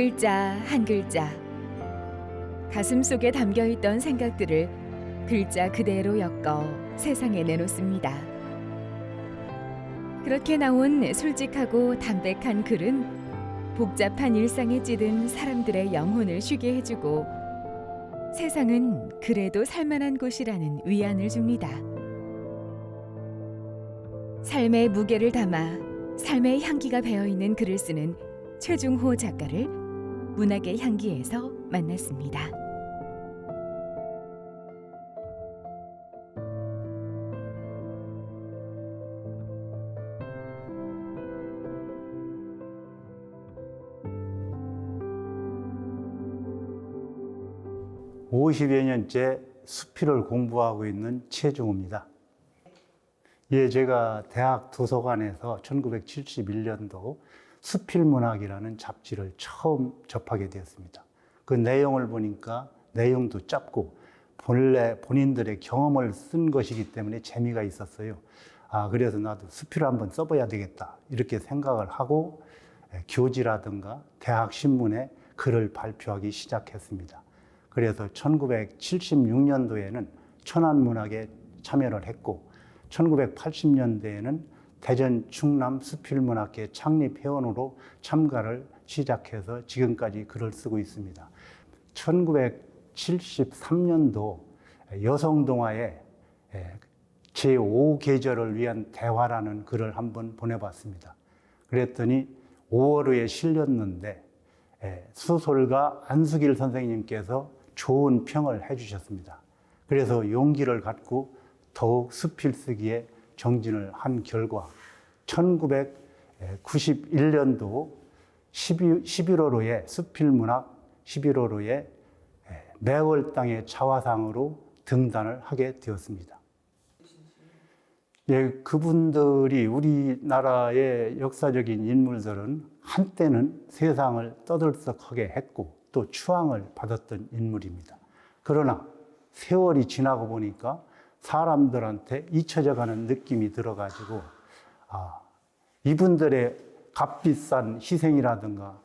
글자 한 글자 가슴 속에 담겨 있던 생각들을 글자 그대로 엮어 세상에 내놓습니다. 그렇게 나온 솔직하고 담백한 글은 복잡한 일상에 찌든 사람들의 영혼을 쉬게 해주고 세상은 그래도 살만한 곳이라는 위안을 줍니다. 삶의 무게를 담아 삶의 향기가 배어 있는 글을 쓰는 최중호 작가를 문학의 향기에서 만났습니다. 오십여 년째 수필을 공부하고 있는 최중호입니다. 예, 제가 대학 도서관에서 1971년도 수필문학이라는 잡지를 처음 접하게 되었습니다. 그 내용을 보니까 내용도 짧고 본래 본인들의 경험을 쓴 것이기 때문에 재미가 있었어요. 아, 그래서 나도 수필을 한번 써봐야 되겠다. 이렇게 생각을 하고 예, 교지라든가 대학 신문에 글을 발표하기 시작했습니다. 그래서 1976년도에는 천안문학에 참여를 했고 1980년대에는 대전 충남 수필문학회 창립 회원으로 참가를 시작해서 지금까지 글을 쓰고 있습니다. 1973년도 여성 동화에 제5계절을 위한 대화라는 글을 한번 보내봤습니다. 그랬더니 5월호에 실렸는데 예, 수솔가 안수길 선생님께서 좋은 평을 해주셨습니다. 그래서 용기를 갖고 더욱 수필 쓰기에 정진을 한 결과 1991년도 12, 11월호에 수필문학 11월호에 매월 땅의 자화상으로 등단을 하게 되었습니다. 예, 그분들이 우리나라의 역사적인 인물들은 한때는 세상을 떠들썩하게 했고 또 추앙을 받았던 인물입니다. 그러나 세월이 지나고 보니까 사람들한테 잊혀져 가는 느낌이 들어가지고 아, 이분들의 값비싼 희생이라든가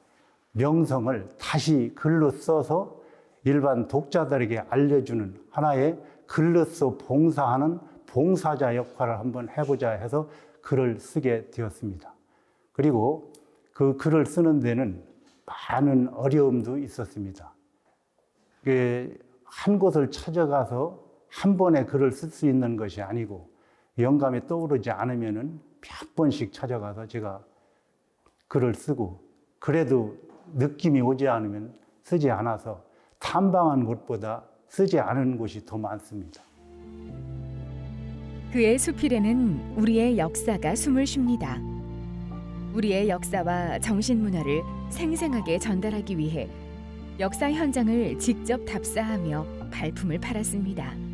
명성을 다시 글로 써서 일반 독자들에게 알려주는 하나의 글로써 봉사하는 봉사자 역할을 한번 해보자 해서 글을 쓰게 되었습니다. 그리고 그 글을 쓰는 데는 많은 어려움도 있었습니다. 한 곳을 찾아가서 한 번에 글을 쓸 수 있는 것이 아니고 영감이 떠오르지 않으면은 몇 번씩 찾아가서 제가 글을 쓰고 그래도 느낌이 오지 않으면 쓰지 않아서 탐방한 곳보다 쓰지 않은 곳이 더 많습니다. 그의 수필에는 우리의 역사가 숨을 쉽니다. 우리의 역사와 정신 문화를 생생하게 전달하기 위해 역사 현장을 직접 답사하며 발품을 팔았습니다.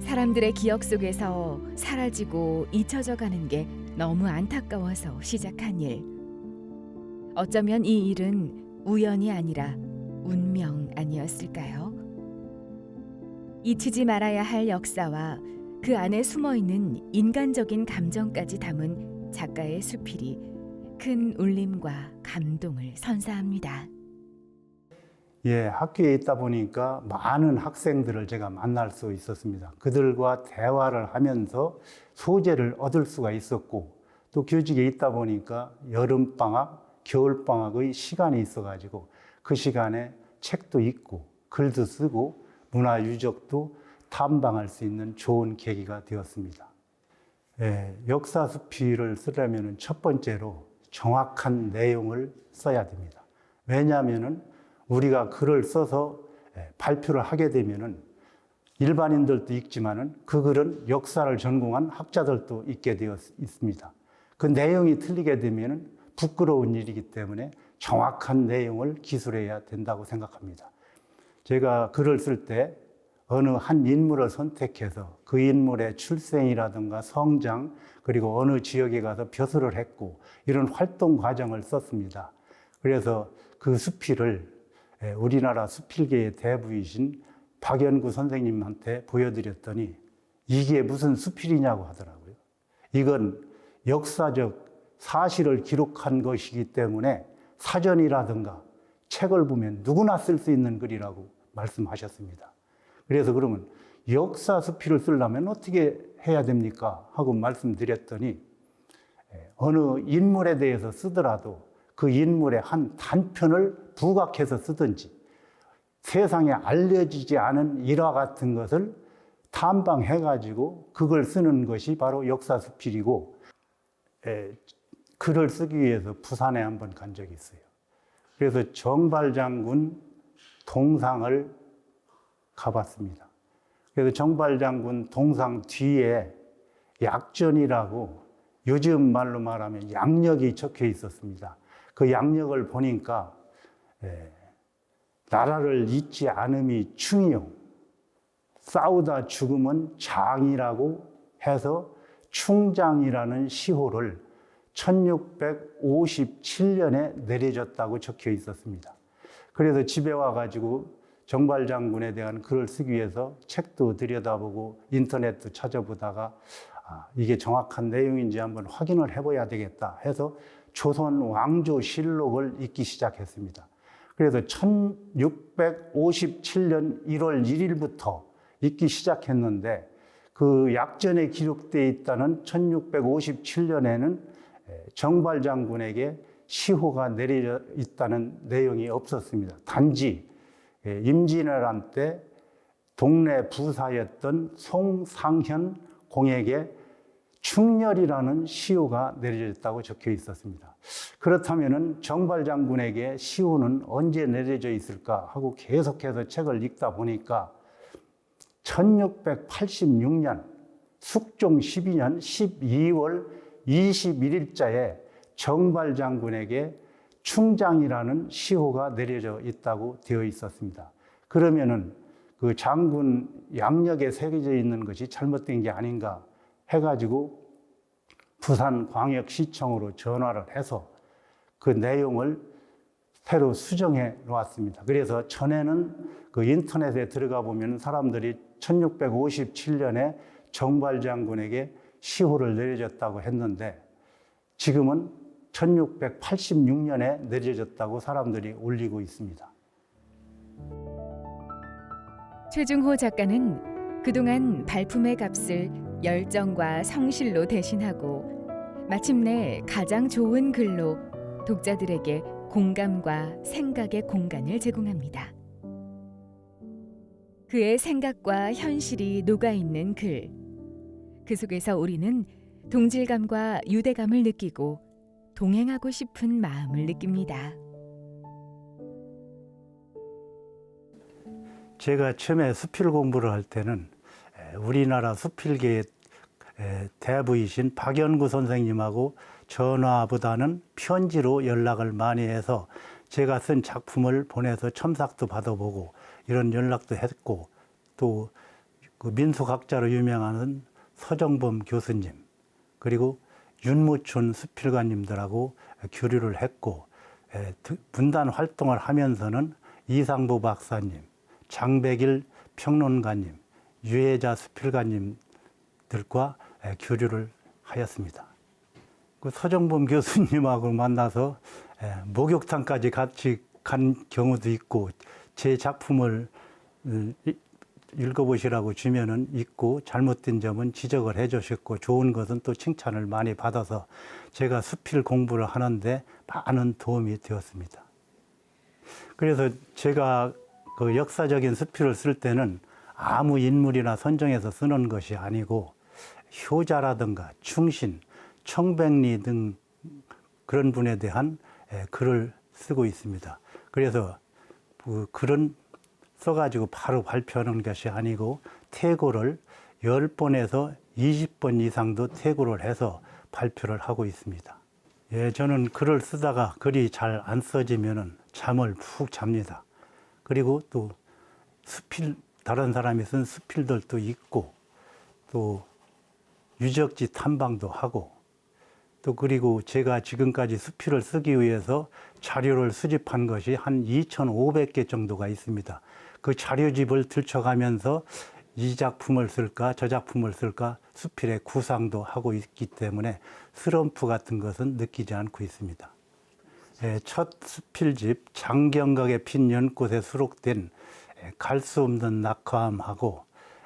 사람들의 기억 속에서 사라지고 잊혀져 가는 게 너무 안타까워서 시작한 일. 어쩌면 이 일은 우연이 아니라 운명 아니었을까요? 잊히지 말아야 할 역사와 그 안에 숨어 있는 인간적인 감정까지 담은 작가의 수필이 큰 울림과 감동을 선사합니다. 예, 학교에 있다 보니까 많은 학생들을 제가 만날 수 있었습니다. 그들과 대화를 하면서 소재를 얻을 수가 있었고 또 교직에 있다 보니까 여름 방학, 겨울 방학의 시간이 있어 가지고 그 시간에 책도 읽고 글도 쓰고 문화 유적도 탐방할 수 있는 좋은 계기가 되었습니다. 예, 역사 수필을 쓰려면 첫 번째로 정확한 내용을 써야 됩니다. 왜냐하면 우리가 글을 써서 예, 발표를 하게 되면은 일반인들도 읽지만은 그 글은 역사를 전공한 학자들도 읽게 되어 있습니다. 그 내용이 틀리게 되면은 부끄러운 일이기 때문에 정확한 내용을 기술해야 된다고 생각합니다. 제가 글을 쓸 때 어느 한 인물을 선택해서 그 인물의 출생이라든가 성장 그리고 어느 지역에 가서 벼슬을 했고 이런 활동 과정을 썼습니다. 그래서 그 수필을 예, 우리나라 수필계의 대부이신 박연구 선생님한테 보여드렸더니 이게 무슨 수필이냐고 하더라고요. 이건 역사적 사실을 기록한 것이기 때문에 사전이라든가 책을 보면 누구나 쓸 수 있는 글이라고 말씀하셨습니다. 그래서 그러면 역사 수필을 쓰려면 어떻게 해야 됩니까? 하고 말씀드렸더니 예, 어느 인물에 대해서 쓰더라도 그 인물의 한 단편을 부각해서 쓰든지 세상에 알려지지 않은 일화 같은 것을 탐방해가지고 그걸 쓰는 것이 바로 역사 수필이고 에, 글을 쓰기 위해서 부산에 한 번 간 적이 있어요. 그래서 정발장군 동상을 가봤습니다. 그래서 정발장군 동상 뒤에 약전이라고 요즘 말로 말하면 양력이 적혀 있었습니다. 그 양력을 보니까 에, 나라를 잊지 않음이 충이요. 싸우다 죽음은 장이라고 해서 충장이라는 시호를 1657년에 내려졌다고 적혀 있었습니다. 그래서 집에 와가지고 정발 장군에 대한 글을 쓰기 위해서 책도 들여다보고 인터넷도 찾아보다가 아, 이게 정확한 내용인지 한번 확인을 해봐야 되겠다 해서 조선 왕조 실록을 읽기 시작했습니다. 그래서 1657년 1월 1일부터 읽기 시작했는데 그 약전에 기록되어 있다는 1657년에는 정발 장군에게 시호가 내려져 있다는 내용이 없었습니다. 단지 임진왜란 때 동네 부사였던 송상현 공에게 충렬이라는 시호가 내려졌다고 적혀 있었습니다. 그렇다면 정발 장군에게 시호는 언제 내려져 있을까 하고 계속해서 책을 읽다 보니까 1686년 숙종 12년 12월 21일자에 정발 장군에게 충장이라는 시호가 내려져 있다고 되어 있었습니다. 그러면은 그 장군 양력에 새겨져 있는 것이 잘못된 게 아닌가 해가지고 부산광역시청으로 전화를 해서 그 내용을 새로 수정해 놓았습니다. 그래서 전에는 그 인터넷에 들어가 보면 사람들이 1657년에 정발 장군에게 시호를 내려졌다고 했는데 지금은 1686년에 내려졌다고 사람들이 올리고 있습니다. 최중호 작가는 그동안 발품의 값을 열정과 성실로 대신하고 마침내 가장 좋은 글로 독자들에게 공감과 생각의 공간을 제공합니다. 그의 생각과 현실이 녹아있는 글. 그 속에서 우리는 동질감과 유대감을 느끼고 동행하고 싶은 마음을 느낍니다. 제가 처음에 수필 공부를 할 때는 에, 우리나라 수필계의 에, 대부이신 박연구 선생님하고 전화보다는 편지로 연락을 많이 해서 제가 쓴 작품을 보내서 첨삭도 받아보고 이런 연락도 했고 또 그 민속학자로 유명한 서정범 교수님 그리고 윤무춘 수필가님들하고 교류를 했고 분단 활동을 하면서는 이상부 박사님 장백일 평론가님, 유해자 수필가님들과 에, 교류를 하였습니다. 그 서정범 교수님하고 만나서 에, 목욕탕까지 같이 간 경우도 있고 제 작품을 음, 이- 읽어보시라고 주면은 있고 잘못된 점은 지적을 해주셨고 좋은 것은 또 칭찬을 많이 받아서 제가 수필 공부를 하는데 많은 도움이 되었습니다. 그래서 제가 그 역사적인 수필을 쓸 때는 아무 인물이나 선정해서 쓰는 것이 아니고 효자라든가 충신, 청백리 등 그런 분에 대한 에, 글을 쓰고 있습니다. 그래서 그 글은 써가지고 바로 발표하는 것이 아니고 태고를 10번에서 20번 이상도 태고를 해서 발표를 하고 있습니다. 예, 저는 글을 쓰다가 글이 잘 안 써지면은 잠을 푹 잡니다. 그리고 또 수필, 다른 사람이 쓴 수필들도 있고 또 유적지 탐방도 하고 또 그리고 제가 지금까지 수필을 쓰기 위해서 자료를 수집한 것이 한 2,500개 정도가 있습니다. 그 자료집을 들춰가면서 이 작품을 쓸까, 저 작품을 쓸까 수필의 구상도 하고 있기 때문에 슬럼프 같은 것은 느끼지 않고 있습니다. 예, 첫 수필집 장경각에 핀 연꽃에 수록된 갈 수 없는 낙화함하고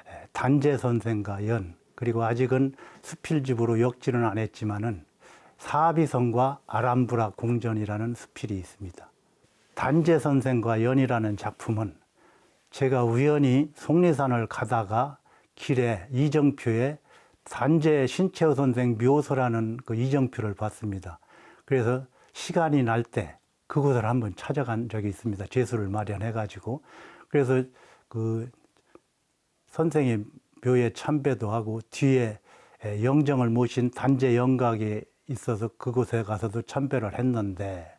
예, 단재 선생과 연 그리고 아직은 수필집으로 역지는 안 했지만은 사비성과 아람브라 공전이라는 수필이 있습니다. 단재 선생과 연이라는 작품은 제가 우연히 속리산을 가다가 길에 이정표에 단재 신채호 선생 묘소라는 그 이정표를 봤습니다. 그래서 시간이 날 때 그곳을 한번 찾아간 적이 있습니다. 제수를 마련해 가지고 그래서 그 선생의 묘에 참배도 하고 뒤에 영정을 모신 단재 영각에 있어서 그곳에 가서도 참배를 했는데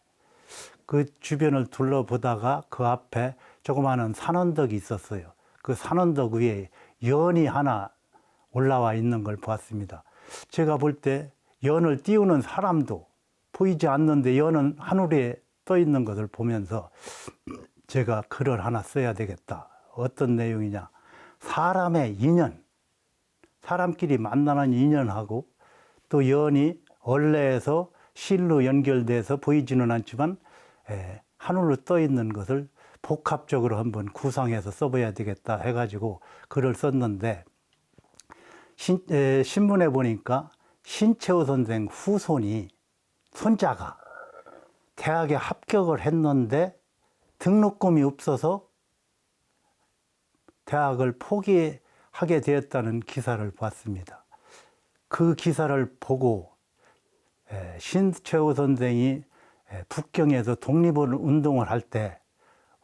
그 주변을 둘러보다가 그 앞에 조그마한 산언덕이 있었어요. 그 산언덕 위에 연이 하나 올라와 있는 걸 보았습니다. 제가 볼 때 연을 띄우는 사람도 보이지 않는데 연은 하늘에 떠 있는 것을 보면서 제가 글을 하나 써야 되겠다. 어떤 내용이냐. 사람의 인연, 사람끼리 만나는 인연하고 또 연이 원래에서 실로 연결돼서 보이지는 않지만 에, 하늘로 떠 있는 것을 복합적으로 한번 구상해서 써봐야 되겠다 해가지고 글을 썼는데 신, 에, 신문에 보니까 신채호 선생 후손이 손자가 대학에 합격을 했는데 등록금이 없어서 대학을 포기하게 되었다는 기사를 봤습니다. 그 기사를 보고 에, 신채호 선생이 에, 북경에서 독립운동을 할 때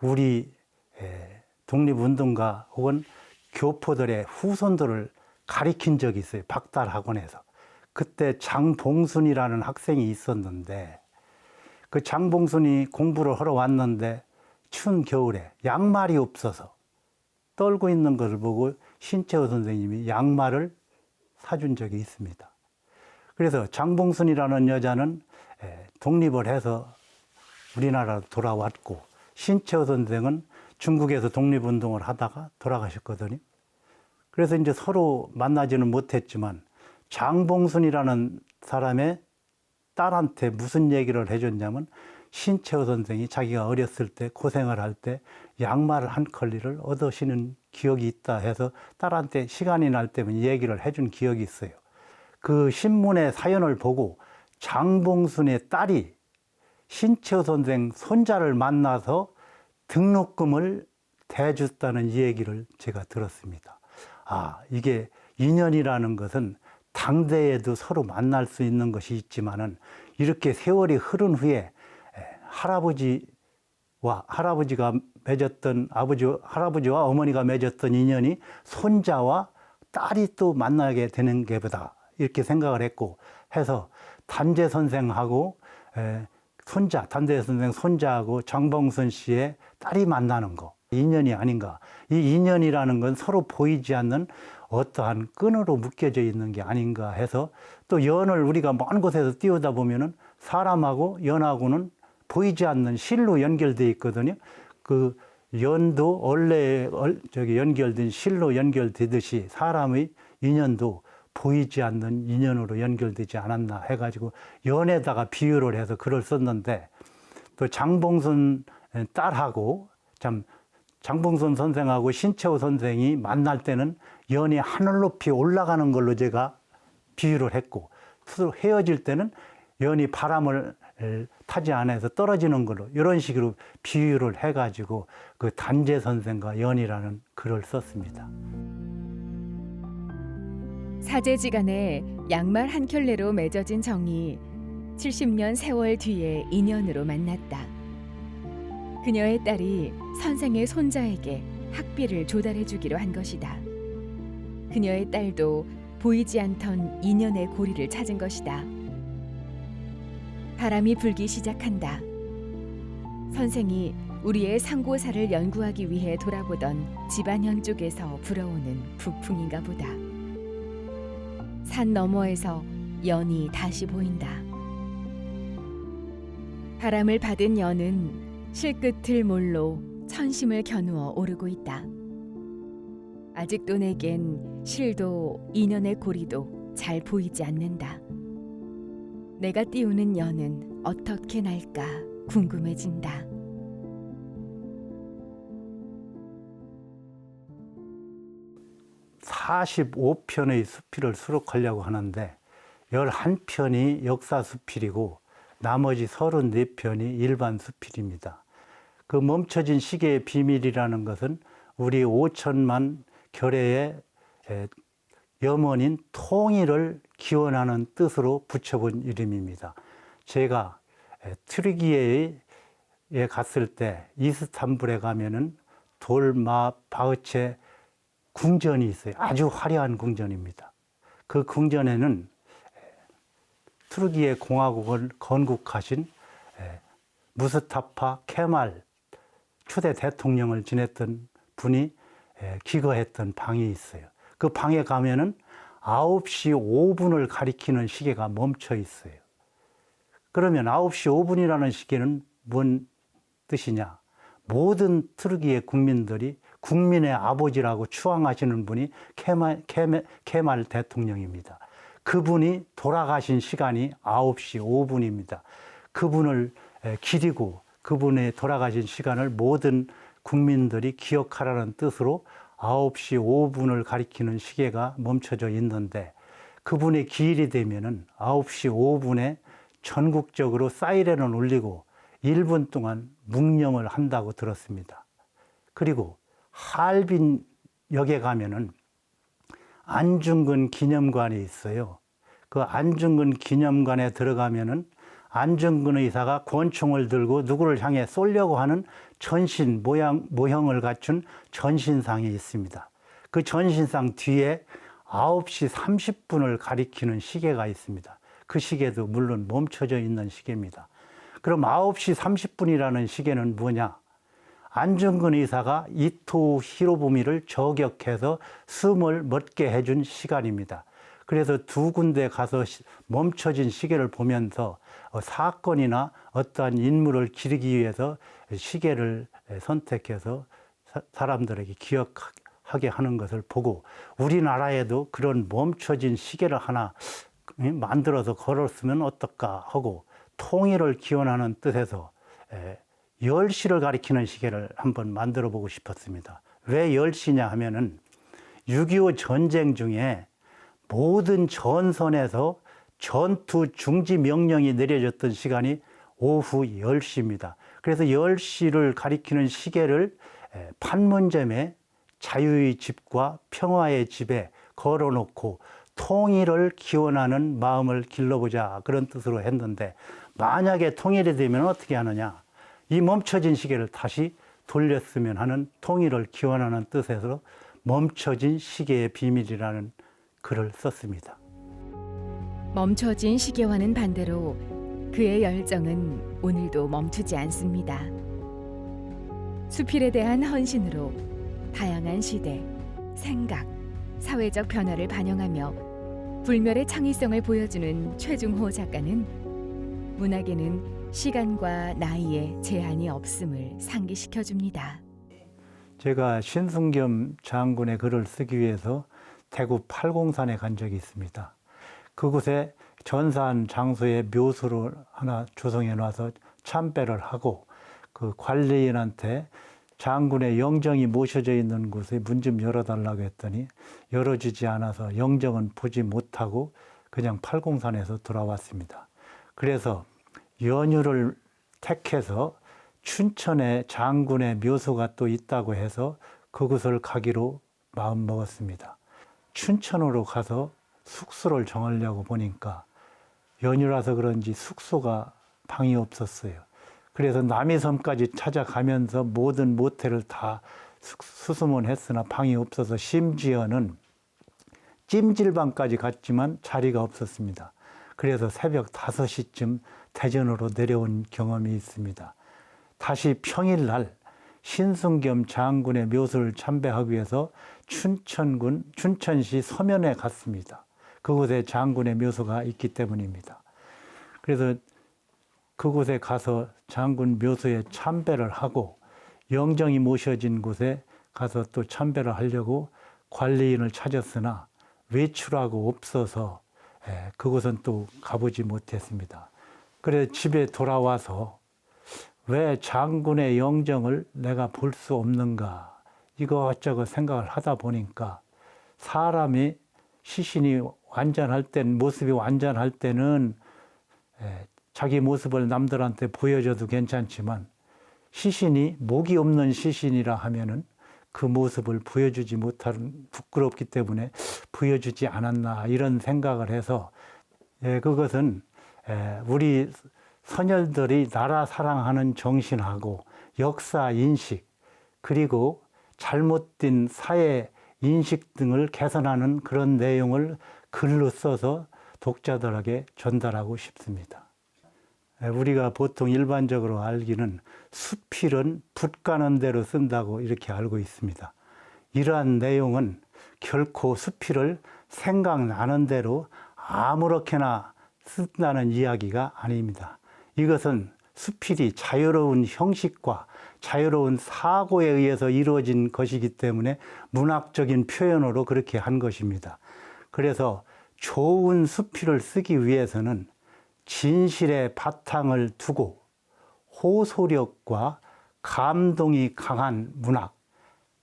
우리 에, 독립운동가 혹은 교포들의 후손들을 가리킨 적이 있어요. 박달학원에서. 그때 장봉순이라는 학생이 있었는데 그 장봉순이 공부를 하러 왔는데 추운 겨울에 양말이 없어서 떨고 있는 것을 보고 신채호 선생님이 양말을 사준 적이 있습니다. 그래서 장봉순이라는 여자는 에, 독립을 해서 우리나라로 돌아왔고 신채호 선생은 중국에서 독립운동을 하다가 돌아가셨거든요. 그래서 이제 서로 만나지는 못했지만 장봉순이라는 사람의 딸한테 무슨 얘기를 해줬냐면 신채호 선생이 자기가 어렸을 때 고생을 할 때 양말 한 컬리를 얻으시는 기억이 있다 해서 딸한테 시간이 날 때면 얘기를 해준 기억이 있어요. 그 신문의 사연을 보고 장봉순의 딸이 신채호 선생 손자를 만나서 등록금을 대줬다는 얘기를 제가 들었습니다. 아, 이게 인연이라는 것은 당대에도 서로 만날 수 있는 것이 있지만은 이렇게 세월이 흐른 후에 에, 할아버지와 할아버지가 맺었던 아버지 할아버지와 어머니가 맺었던 인연이 손자와 딸이 또 만나게 되는 게 보다 이렇게 생각을 했고 해서 단재 선생하고 에, 손자 단재 선생 손자하고 정봉순 씨의 딸이 만나는 거 인연이 아닌가. 이 인연이라는 건 서로 보이지 않는 어떠한 끈으로 묶여져 있는 게 아닌가 해서 또 연을 우리가 먼 곳에서 띄우다 보면은 사람하고 연하고는 보이지 않는 실로 연결돼 있거든요. 그 연도 원래 얼- 저기 연결된 실로 연결되듯이 사람의 인연도 보이지 않는 인연으로 연결되지 않았나 해가지고 연에다가 비유를 해서 글을 썼는데 또 장봉순 딸하고 참 장봉순 선생하고 신채호 선생이 만날 때는 연이 하늘 높이 올라가는 걸로 제가 비유를 했고 헤어질 때는 연이 바람을 에, 타지 않아서 떨어지는 걸로 이런 식으로 비유를 해가지고 그 단재 선생과 연이라는 글을 썼습니다. 사제지간에 양말 한 켤레로 맺어진 정이 70년 세월 뒤에 인연으로 만났다. 그녀의 딸이 선생의 손자에게 학비를 조달해 주기로 한 것이다. 그녀의 딸도 보이지 않던 인연의 고리를 찾은 것이다. 바람이 불기 시작한다. 선생이 우리의 상고사를 연구하기 위해 돌아보던 집안현 쪽에서 불어오는 북풍인가 보다. 산 너머에서 연이 다시 보인다. 바람을 받은 연은 실끝을 몰로 천심을 겨누어 오르고 있다. 아직도 내겐 실도 인연의 고리도 잘 보이지 않는다. 내가 띄우는 연은 어떻게 날까 궁금해진다. 사십오 편의 수필을 수록하려고 하는데 열한 편이 역사 수필이고 나머지 서른네 편이 일반 수필입니다. 그 멈춰진 시계의 비밀이라는 것은 우리 5천만 결의의 에, 염원인 통일을 기원하는 뜻으로 붙여본 이름입니다. 제가 에, 트르기에에 갔을 때 이스탄불에 가면은 돌마 바흐체 궁전이 있어요. 아주 화려한 궁전입니다. 그 궁전에는 투르기의 공화국을 건국하신 에, 무스타파 케말 초대 대통령을 지냈던 분이 에, 기거했던 방이 있어요. 그 방에 가면은 9시 5분을 가리키는 시계가 멈춰 있어요. 그러면 9시 5분이라는 시계는 뭔 뜻이냐? 모든 트르기의 국민들이 국민의 아버지라고 추앙하시는 분이 케말, 케메, 케말 대통령입니다. 그분이 돌아가신 시간이 9시 5분입니다. 그분을 에, 기리고 그분의 돌아가신 시간을 모든 국민들이 기억하라는 뜻으로 9시 5분을 가리키는 시계가 멈춰져 있는데 그분의 기일이 되면은 9시 5분에 전국적으로 사이렌을 울리고 1분 동안 묵념을 한다고 들었습니다. 그리고 할빈 역에 가면은 안중근 기념관이 있어요. 그 안중근 기념관에 들어가면은 안중근 의사가 권총을 들고 누구를 향해 쏘려고 하는 전신 모양 모형을 갖춘 전신상이 있습니다. 그 전신상 뒤에 9시 30분을 가리키는 시계가 있습니다. 그 시계도 물론 멈춰져 있는 시계입니다. 그럼 9시 30분이라는 시계는 뭐냐? 안중근 의사가 이토 히로부미를 저격해서 숨을 멎게 해준 시간입니다. 그래서 두 군데 가서 시- 멈춰진 시계를 보면서 어, 사건이나 어떠한 인물을 기리기 위해서 시계를 선택해서 사- 사람들에게 기억하게 하는 것을 보고 우리나라에도 그런 멈춰진 시계를 하나 음, 만들어서 걸었으면 어떨까 하고 통일을 기원하는 뜻에서 에, 10시를 가리키는 시계를 한번 만들어 보고 싶었습니다. 왜 10시냐 하면은 6.25 전쟁 중에 모든 전선에서 전투 중지 명령이 내려졌던 시간이 오후 10시입니다. 그래서 10시를 가리키는 시계를 에, 판문점에 자유의 집과 평화의 집에 걸어놓고 통일을 기원하는 마음을 길러보자 그런 뜻으로 했는데 만약에 통일이 되면 어떻게 하느냐 이 멈춰진 시계를 다시 돌렸으면 하는 통일을 기원하는 뜻에서 멈춰진 시계의 비밀이라는 글을 썼습니다. 멈춰진 시계와는 반대로 그의 열정은 오늘도 멈추지 않습니다. 수필에 대한 헌신으로 다양한 시대, 생각, 사회적 변화를 반영하며 불멸의 창의성을 보여주는 최중호 작가는 문학에는 시간과 나이에 제한이 없음을 상기시켜 줍니다. 제가 신승겸 장군의 글을 쓰기 위해서 대구 팔공산에 간 적이 있습니다. 그곳에 전산 장소에 묘수를 하나 조성해 놔서 참배를 하고 그 관리인한테 장군의 영정이 모셔져 있는 곳에 문 좀 열어달라고 했더니 열어주지 않아서 영정은 보지 못하고 그냥 팔공산에서 돌아왔습니다. 그래서 연휴를 택해서 춘천에 장군의 묘소가 또 있다고 해서 그곳을 가기로 마음 먹었습니다. 춘천으로 가서 숙소를 정하려고 보니까 연휴라서 그런지 숙소가 방이 없었어요. 그래서 남이섬까지 찾아가면서 모든 모텔을 다 숙- 수소문 했으나 방이 없어서 심지어는 찜질방까지 갔지만 자리가 없었습니다. 그래서 새벽 5시쯤 대전으로 내려온 경험이 있습니다. 다시 평일날 신승겸 장군의 묘소를 참배하기 위해서 춘천군 춘천시 서면에 갔습니다. 그곳에 장군의 묘소가 있기 때문입니다. 그래서 그곳에 가서 장군 묘소에 참배를 하고 영정이 모셔진 곳에 가서 또 참배를 하려고 관리인을 찾았으나 외출하고 없어서 예, 그곳은 또 가보지 못했습니다. 그래 집에 돌아와서 왜 장군의 영정을 내가 볼 수 없는가 이것저것 생각을 하다 보니까 사람이 시신이 완전할 땐 모습이 완전할 때는 에, 자기 모습을 남들한테 보여줘도 괜찮지만 시신이 목이 없는 시신이라 하면은 그 모습을 보여주지 못하는 부끄럽기 때문에 보여주지 않았나 이런 생각을 해서 예, 그것은 에, 우리 선열들이 나라 사랑하는 정신하고 역사 인식 그리고 잘못된 사회 인식 등을 개선하는 그런 내용을 글로 써서 독자들에게 전달하고 싶습니다. 에, 우리가 보통 일반적으로 알기는 수필은 붓 가는 대로 쓴다고 이렇게 알고 있습니다. 이러한 내용은 결코 수필을 생각나는 대로 아무렇게나 쓴다는 이야기가 아닙니다. 이것은 수필이 자유로운 형식과 자유로운 사고에 의해서 이루어진 것이기 때문에 문학적인 표현으로 그렇게 한 것입니다. 그래서 좋은 수필을 쓰기 위해서는 진실의 바탕을 두고 호소력과 감동이 강한 문학,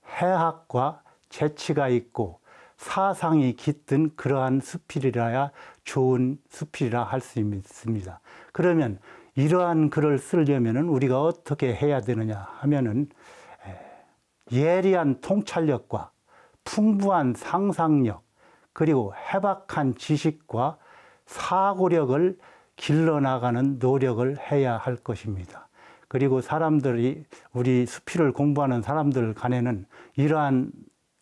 해학과 재치가 있고 사상이 깃든 그러한 수필이라야 좋은 수필이라 할 수 있습니다. 그러면 이러한 글을 쓰려면은 우리가 어떻게 해야 되느냐 하면은 에, 예리한 통찰력과 풍부한 상상력 그리고 해박한 지식과 사고력을 길러나가는 노력을 해야 할 것입니다. 그리고 사람들이 우리 수필을 공부하는 사람들 간에는 이러한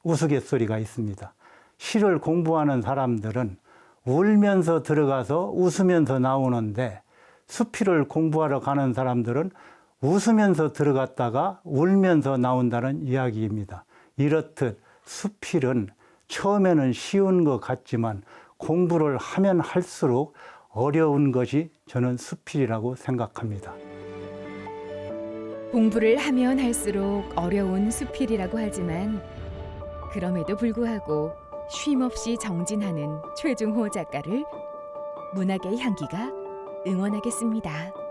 우스갯소리가 있습니다. 시를 공부하는 사람들은 울면서 들어가서 웃으면서 나오는데 수필을 공부하러 가는 사람들은 웃으면서 들어갔다가 울면서 나온다는 이야기입니다. 이렇듯 수필은 처음에는 쉬운 것 같지만 공부를 하면 할수록 어려운 것이 저는 수필이라고 생각합니다. 공부를 하면 할수록 어려운 수필이라고 하지만 그럼에도 불구하고 쉼없이 정진하는 최중호 작가를 문학의 향기가 응원하겠습니다.